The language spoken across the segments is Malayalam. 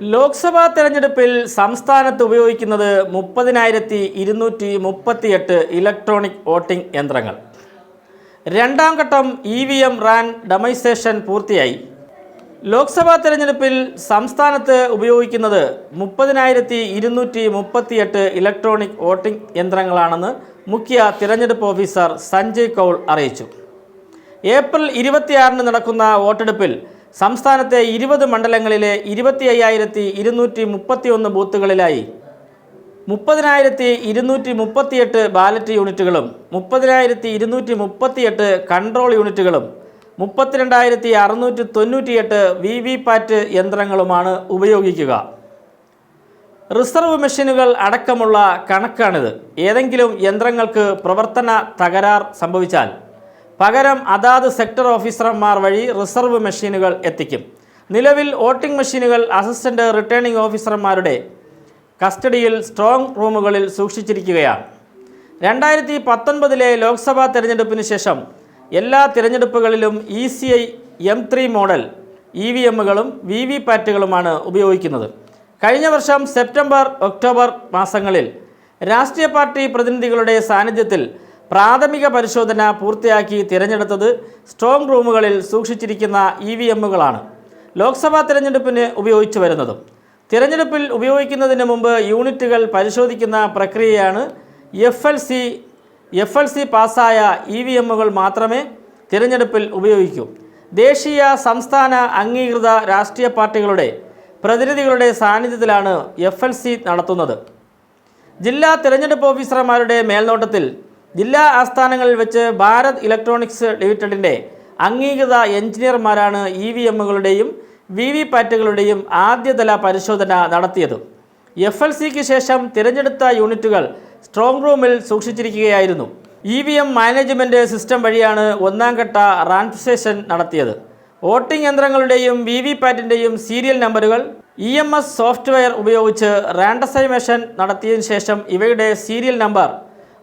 ലോക്സഭാ തെരഞ്ഞെടുപ്പിൽ സംസ്ഥാനത്ത് ഉപയോഗിക്കുന്നത് മുപ്പതിനായിരത്തി ഇരുന്നൂറ്റി മുപ്പത്തിയെട്ട് ഇലക്ട്രോണിക് വോട്ടിംഗ് യന്ത്രങ്ങൾ. രണ്ടാം ഘട്ടം E V M randomisation പൂർത്തിയായി. ലോക്സഭാ തെരഞ്ഞെടുപ്പിൽ സംസ്ഥാനത്ത് ഉപയോഗിക്കുന്നത് മുപ്പതിനായിരത്തി ഇരുന്നൂറ്റി മുപ്പത്തിയെട്ട് ഇലക്ട്രോണിക് വോട്ടിംഗ് യന്ത്രങ്ങളാണെന്ന് മുഖ്യ തിരഞ്ഞെടുപ്പ് ഓഫീസർ സഞ്ജയ് കൗൾ അറിയിച്ചു. ഏപ്രിൽ ഇരുപത്തിയാറിന് നടക്കുന്ന വോട്ടെടുപ്പിൽ സംസ്ഥാനത്തെ ഇരുപത് മണ്ഡലങ്ങളിലെ ഇരുപത്തി അയ്യായിരത്തി ഇരുന്നൂറ്റി മുപ്പത്തി ഒന്ന് ബൂത്തുകളിലായി. മുപ്പതിനായിരത്തി ഇരുന്നൂറ്റി മുപ്പത്തിയെട്ട് ബാലറ്റ് യൂണിറ്റുകളും മുപ്പതിനായിരത്തി ഇരുന്നൂറ്റി മുപ്പത്തിയെട്ട് കൺട്രോൾ യൂണിറ്റുകളും മുപ്പത്തിരണ്ടായിരത്തി അറുന്നൂറ്റി തൊണ്ണൂറ്റിയെട്ട് വി വി പാറ്റ് യന്ത്രങ്ങളുമാണ് ഉപയോഗിക്കുക. റിസർവ് മെഷീനുകൾ അടക്കമുള്ള കണക്കാണിത്. ഏതെങ്കിലും യന്ത്രങ്ങൾക്ക് പ്രവർത്തന തകരാർ സംഭവിച്ചാൽ പകരം അതാത് സെക്ടർ ഓഫീസർമാർ വഴി റിസർവ് മെഷീനുകൾ എത്തിക്കും. നിലവിൽ വോട്ടിംഗ് മെഷീനുകൾ അസിസ്റ്റന്റ് റിട്ടേണിംഗ് ഓഫീസർമാരുടെ കസ്റ്റഡിയിൽ സ്ട്രോങ് റൂമുകളിൽ സൂക്ഷിച്ചിരിക്കുകയാണ്. രണ്ടായിരത്തി പത്തൊൻപതിലെ ലോക്സഭാ തിരഞ്ഞെടുപ്പിന് ശേഷം എല്ലാ തിരഞ്ഞെടുപ്പുകളിലും E C I M three model E V എമ്മുകളും V V പാറ്റുകളുമാണ് ഉപയോഗിക്കുന്നത്. കഴിഞ്ഞ വർഷം സെപ്റ്റംബർ ഒക്ടോബർ മാസങ്ങളിൽ രാഷ്ട്രീയ പാർട്ടി പ്രതിനിധികളുടെ സാന്നിധ്യത്തിൽ പ്രാഥമിക പരിശോധന പൂർത്തിയാക്കി തിരഞ്ഞെടുത്തത് സ്ട്രോങ് റൂമുകളിൽ സൂക്ഷിച്ചിരിക്കുന്ന ഇ വി എമ്മുകളാണ്. ലോക്സഭാ തിരഞ്ഞെടുപ്പിന് ഉപയോഗിച്ചു വരുന്നതും. തിരഞ്ഞെടുപ്പിൽ ഉപയോഗിക്കുന്നതിന് മുമ്പ് യൂണിറ്റുകൾ പരിശോധിക്കുന്ന പ്രക്രിയയാണ് F L C F L C പാസ്സായ ഇ വി എമ്മുകൾ മാത്രമേ തിരഞ്ഞെടുപ്പിൽ ഉപയോഗിക്കൂ. ദേശീയ സംസ്ഥാന അംഗീകൃത രാഷ്ട്രീയ പാർട്ടികളുടെ പ്രതിനിധികളുടെ സാന്നിധ്യത്തിലാണ് എഫ് എൽ സി നടത്തുന്നത്. ജില്ലാ തിരഞ്ഞെടുപ്പ് ഓഫീസർമാരുടെ മേൽനോട്ടത്തിൽ ജില്ലാ ആസ്ഥാനങ്ങളിൽ വെച്ച് ഭാരത് ഇലക്ട്രോണിക്സ് ലിമിറ്റഡിന്റെ അംഗീകൃത എഞ്ചിനീയർമാരാണ് ഇ വി എമ്മുകളുടെയും വി വി പാറ്റുകളുടെയും ആദ്യതല പരിശോധന നടത്തിയത്. എഫ് എൽ സിക്ക് ശേഷം തിരഞ്ഞെടുത്ത യൂണിറ്റുകൾ സ്ട്രോങ് റൂമിൽ സൂക്ഷിച്ചിരിക്കുകയായിരുന്നു. E V M management system വഴിയാണ് ഒന്നാം ഘട്ട റാൻസേഷൻ നടത്തിയത്. വോട്ടിംഗ് യന്ത്രങ്ങളുടെയും വി വി പാറ്റിന്റെയും സീരിയൽ നമ്പറുകൾ ഇ എം എസ് സോഫ്റ്റ്വെയർ ഉപയോഗിച്ച് റാൻഡസൈമേഷൻ നടത്തിയതിനു ശേഷം ഇവയുടെ സീരിയൽ നമ്പർ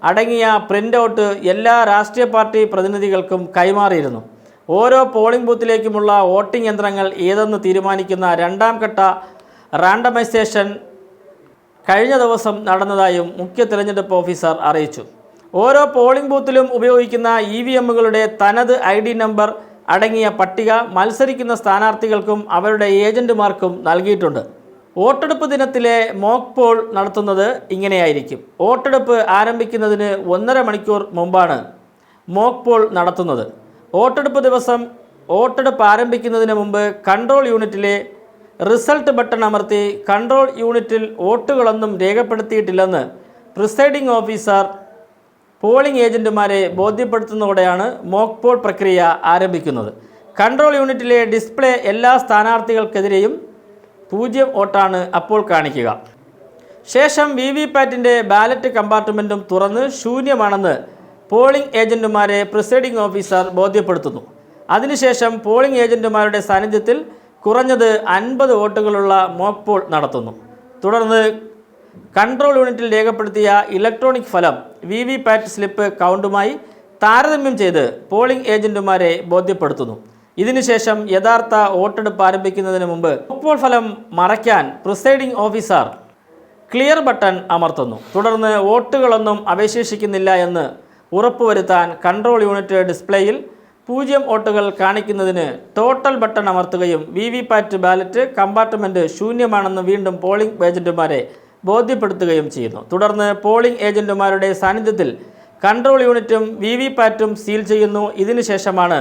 അടങ്ങിയ പ്രിന്റ് ഔട്ട് എല്ലാ രാഷ്ട്രീയ പാർട്ടി പ്രതിനിധികൾക്കും കൈമാറിയിരുന്നു. ഓരോ പോളിംഗ് ബൂത്തിലേക്കുമുള്ള വോട്ടിംഗ് യന്ത്രങ്ങൾ ഏതെന്ന് തീരുമാനിക്കുന്ന രണ്ടാം ഘട്ട റാൻഡമൈസേഷൻ കഴിഞ്ഞ ദിവസം നടന്നതായും മുഖ്യ തിരഞ്ഞെടുപ്പ് ഓഫീസർ അറിയിച്ചു. ഓരോ പോളിംഗ് ബൂത്തിലും ഉപയോഗിക്കുന്ന ഇ വി എമ്മുകളുടെ തനത് ഐ ഡി നമ്പർ അടങ്ങിയ പട്ടിക മത്സരിക്കുന്ന സ്ഥാനാർത്ഥികൾക്കും അവരുടെ ഏജന്റുമാർക്കും നൽകിയിട്ടുണ്ട്. വോട്ടെടുപ്പ് ദിനത്തിലെ മോക്ക് പോൾ നടത്തുന്നത് ഇങ്ങനെയായിരിക്കും. വോട്ടെടുപ്പ് ആരംഭിക്കുന്നതിന് ഒന്നര മണിക്കൂർ മുമ്പാണ് മോക്ക് പോൾ നടത്തുന്നത്. വോട്ടെടുപ്പ് ദിവസം വോട്ടെടുപ്പ് ആരംഭിക്കുന്നതിന് മുമ്പ് കൺട്രോൾ യൂണിറ്റിലെ റിസൾട്ട് ബട്ടൺ അമർത്തി കൺട്രോൾ യൂണിറ്റിൽ വോട്ടുകളൊന്നും രേഖപ്പെടുത്തിയിട്ടില്ലെന്ന് പ്രിസൈഡിംഗ് ഓഫീസർ പോളിംഗ് ഏജന്റുമാരെ ബോധ്യപ്പെടുത്തുന്നതോടെയാണ് മോക്ക് പോൾ പ്രക്രിയ ആരംഭിക്കുന്നത്. കൺട്രോൾ യൂണിറ്റിലെ ഡിസ്പ്ലേ എല്ലാ സ്ഥാനാർത്ഥികൾക്കെതിരെയും പൂജ്യം വോട്ടാണ് അപ്പോൾ കാണിക്കുക. ശേഷം വി വി പാറ്റിന്റെ ബാലറ്റ് കമ്പാർട്ട്മെന്റും തുറന്ന് ശൂന്യമാണെന്ന് പോളിംഗ് ഏജന്റുമാരെ പ്രിസൈഡിംഗ് ഓഫീസർ ബോധ്യപ്പെടുത്തുന്നു. അതിനുശേഷം പോളിംഗ് ഏജന്റുമാരുടെ സാന്നിധ്യത്തിൽ കുറഞ്ഞത് അൻപത് വോട്ടുകളുള്ള മോക്ക് പോൾ നടത്തുന്നു. തുടർന്ന് കൺട്രോൾ യൂണിറ്റിൽ രേഖപ്പെടുത്തിയ ഇലക്ട്രോണിക് ഫലം വി വി പാറ്റ് സ്ലിപ്പ് കൗണ്ടുമായി താരതമ്യം ചെയ്ത് പോളിംഗ് ഏജന്റുമാരെ ബോധ്യപ്പെടുത്തുന്നു. ഇതിനുശേഷം യഥാർത്ഥ വോട്ടെടുപ്പ് ആരംഭിക്കുന്നതിന് മുമ്പ് ഇപ്പോൾ ഫലം മറയ്ക്കാൻ പ്രിസൈഡിംഗ് ഓഫീസർ ക്ലിയർ ബട്ടൺ അമർത്തുന്നു. തുടർന്ന് വോട്ടുകളൊന്നും അവശേഷിക്കുന്നില്ല എന്ന് ഉറപ്പുവരുത്താൻ കൺട്രോൾ യൂണിറ്റ് ഡിസ്പ്ലേയിൽ പൂജ്യം വോട്ടുകൾ കാണിക്കുന്നതിന് total button അമർത്തുകയും V V pat ballot compartment ശൂന്യമാണെന്ന് വീണ്ടും പോളിംഗ് ഏജന്റുമാരെ ബോധ്യപ്പെടുത്തുകയും ചെയ്യുന്നു. തുടർന്ന് പോളിംഗ് ഏജന്റുമാരുടെ സാന്നിധ്യത്തിൽ കൺട്രോൾ യൂണിറ്റും വി വി പാറ്റും സീൽ ചെയ്യുന്നു. ഇതിനുശേഷമാണ്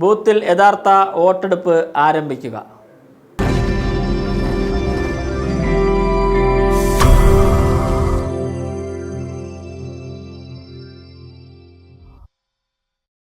ബൂത്തിൽ യഥാർത്ഥ വോട്ടെടുപ്പ് ആരംഭിക്കുക.